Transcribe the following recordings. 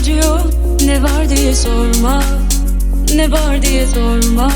Acıyor Ne var diye sorma Ne var diye sorma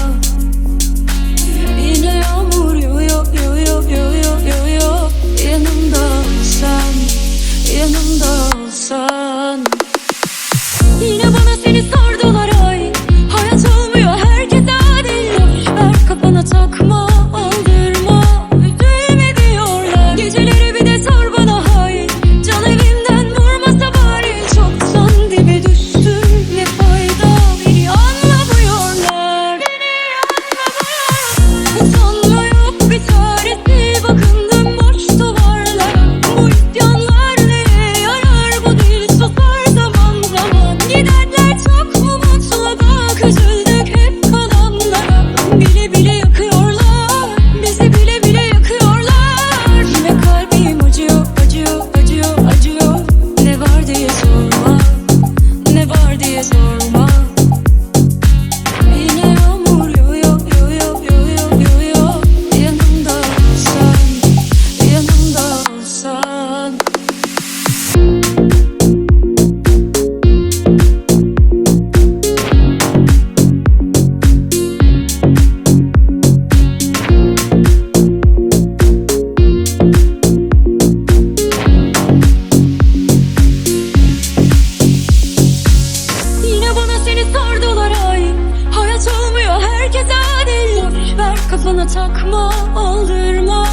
terk eder ver kafana takma aldırma